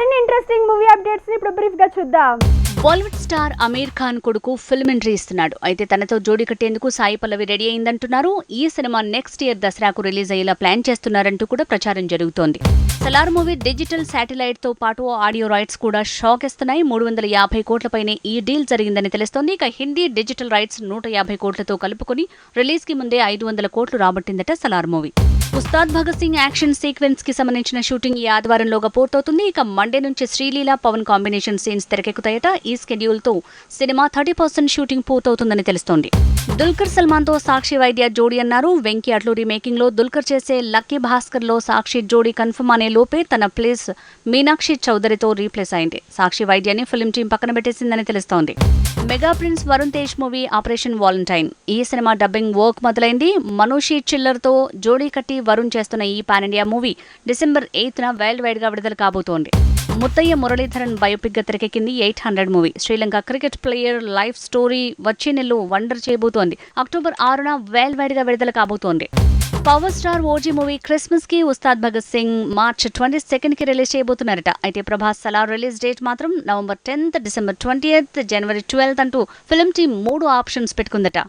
మరిన్ని interesting movie అప్డేట్స్ని ఇప్పుడు బ్రీఫ్గా చూద్దాం. బాలీవుడ్ స్టార్ అమీర్ ఖాన్ కొడుకు ఫిల్మ్ ఎంట్రీ ఇస్తున్నాడు. అయితే తనతో జోడీ కట్టేందుకు సాయి పల్లవి రెడీ అయిందంటున్నారు. ఈ సినిమా నెక్స్ట్ ఇయర్ దసరాకు రిలీజ్ అయ్యేలా ప్లాన్ చేస్తున్నారంటూ కూడా ప్రచారం జరుగుతోంది. సలార్ మూవీ డిజిటల్ శాటిలైట్తో పాటు ఆడియో రైట్స్ కూడా షాక్ ఇస్తున్నాయి మూడు వందల యాభై కోట్లపైనే ఈ డీల్ జరిగిందని తెలుస్తోంది. ఇక హిందీ డిజిటల్ రైట్స్ నూట యాభై కోట్లతో కలుపుకొని రిలీజ్కి ముందే ఐదు వందల కోట్లు రాబట్టిందట సలార్ మూవీ ఉస్తాద్ భగత్ సింగ్ యాక్షన్ సీక్వెన్స్కి సంబంధించిన షూటింగ్ ఈ ఆదివారంలోగా పూర్తవుతుంది. ఇక మండే నుంచి శ్రీలీల పవన్ కాంబినేషన్ సీన్స్ తెరకెక్కుతాయట. ఈ స్కెడ్యూల్తో సినిమా థర్టీ పర్సెంట్ షూటింగ్ పూర్తవుతుందని తెలుస్తోంది. దుల్కర్ సల్మాన్తో సాక్షి వైద్య జోడీ అన్నారు. వెంకీ అట్లూరి మేకింగ్లో దుల్కర్ చేసే లక్కీ భాస్కర్లో సాక్షి జోడీ కన్ఫర్మ్ అనే లోపే తన ప్లేస్ మీనాక్షి చౌదరితో రీప్లేస్ అయింది. సాక్షి వైద్యాన్ని ఫిల్మ్ టీం పక్కన పెట్టేసిందని తెలుస్తోంది. Mega prince Varun Tej movie operation valentine. ఈ సినిమా డబ్బింగ్ వర్క్ మొదలైంది. మనోషి చిల్లర్తో జోడీ కట్టి వరుణ్ చేస్తున్న ఈ pan India movie December eighth న వరల్డ్ వైడ్గా విడుదల కాబోతోంది. ముత్తయ్య మురళీధరన్ బయోపిక్గా తెరకెక్కింది eight hundred movie Sri Lanka cricket player life story వచ్చే నెల వండర్ చేయబోతోంది. అక్టోబర్ ఆరున వరల్డ్ వైడ్గా విడుదల కాబోతోంది. పవర్ స్టార్ ఓజీ మూవీ క్రిస్మస్కి ఉస్తాద్ భగత్ సింగ్ మార్చ్ ట్వంటీ సెకండ్కి రిలీజ్ చేయబోతున్నారట. అయితే ప్రభాస్ సలార్ రిలీజ్ డేట్ మాత్రం నవంబర్ టెన్త్ డిసెంబర్ ట్వంటీ జనవరి ట్వెల్త్ అంటూ ఫిల్మ్ టీమ్ మూడు ఆప్షన్స్ పెట్టుకుందట.